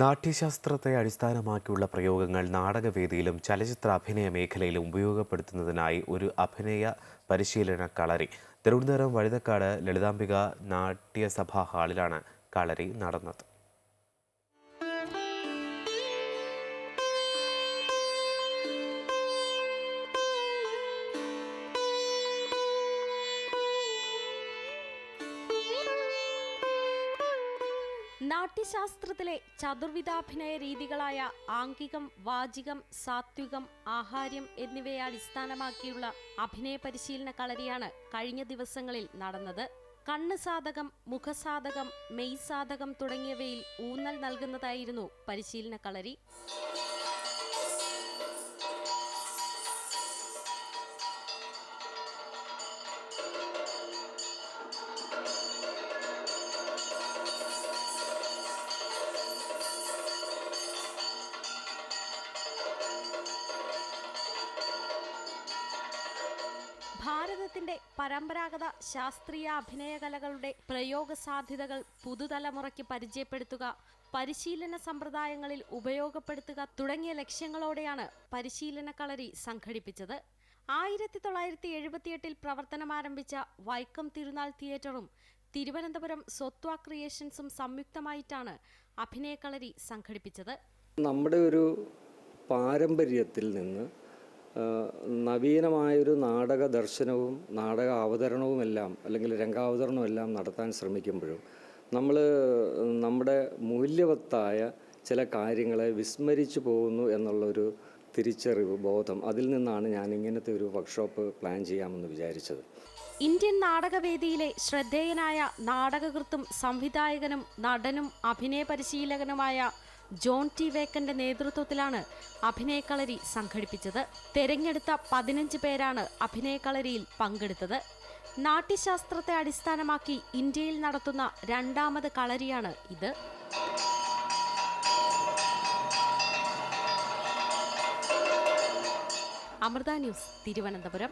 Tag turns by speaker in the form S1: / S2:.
S1: നാട്യശാസ്ത്രത്തെ അടിസ്ഥാനമാക്കിയുള്ള പ്രയോഗങ്ങൾ നാടകവേദിയിലും ചലച്ചിത്ര അഭിനയ മേഖലയിലും ഉപയോഗപ്പെടുത്തുന്നതിനായി ഒരു അഭിനയ പരിശീലന കളരി. തിരുവനന്തപുരം വഴുതക്കാട് ലളിതാംബിക നാട്യസഭാ ഹാളിലാണ് കളരി നടന്നത്.
S2: നാട്യശാസ്ത്രത്തിലെ ചതുർവിധാഭിനയ രീതികളായ ആംഗികം വാചികം സാത്വികം ആഹാര്യം എന്നിവയെ അടിസ്ഥാനമാക്കിയുള്ള അഭിനയ പരിശീലന കളരിയാണ് കഴിഞ്ഞ ദിവസങ്ങളിൽ നടന്നത്. കണ്ണ് സാധകം മുഖസാധകം മെയ് സാധകം തുടങ്ങിയവയിൽ ഊന്നൽ നൽകുന്നതായിരുന്നു പരിശീലന കളരി. ഭാരതത്തിന്റെ പരമ്പരാഗത ശാസ്ത്രീയ അഭിനയ കലകളുടെ പ്രയോഗ സാധ്യതകൾ പുതുതലമുറയ്ക്ക് പരിചയപ്പെടുത്തുക പരിശീലന സമ്പ്രദായങ്ങളിൽ ഉപയോഗപ്പെടുത്തുക തുടങ്ങിയ ലക്ഷ്യങ്ങളോടെയാണ് പരിശീലന കളരി സംഘടിപ്പിച്ചത്. ആയിരത്തി തൊള്ളായിരത്തി എഴുപത്തിയെട്ടിൽ പ്രവർത്തനമാരംഭിച്ച വൈക്കം തിരുനാൾ തിയേറ്ററും തിരുവനന്തപുരം സ്വത്വ ക്രിയേഷൻസും സംയുക്തമായിട്ടാണ് അഭിനയ കളരി സംഘടിപ്പിച്ചത്.
S3: നമ്മുടെ ഒരു പാരമ്പര്യത്തിൽ നിന്ന് നവീനമായൊരു നാടക ദർശനവും നാടക അവതരണവുമെല്ലാം അല്ലെങ്കിൽ രംഗാവതരണവും എല്ലാം നടത്താൻ ശ്രമിക്കുമ്പോഴും നമ്മൾ നമ്മുടെ മൂല്യവത്തായ ചില കാര്യങ്ങളെ വിസ്മരിച്ചു പോകുന്നു എന്നുള്ളൊരു തിരിച്ചറിവ് ബോധം അതിൽ നിന്നാണ് ഞാൻ ഇങ്ങനത്തെ ഒരു വർക്ക്ഷോപ്പ് പ്ലാൻ ചെയ്യാമെന്ന് വിചാരിച്ചത്.
S2: ഇന്ത്യൻ നാടകവേദിയിലെ ശ്രദ്ധേയനായ നാടകകൃത്തും സംവിധായകനും നടനും അഭിനയ പരിശീലകനുമായ ജോൺ ടി വേക്കന്റെ നേതൃത്വത്തിലാണ് അഭിനയക്കളരി സംഘടിപ്പിച്ചത്. തെരഞ്ഞെടുത്ത പതിനഞ്ച് പേരാണ് അഭിനയക്കളരിയിൽ പങ്കെടുത്തത്. നാട്യശാസ്ത്രത്തെ അടിസ്ഥാനമാക്കി ഇന്ത്യയിൽ നടത്തുന്ന രണ്ടാമത് കളരിയാണ് ഇത്. അമൃത ന്യൂസ് തിരുവനന്തപുരം.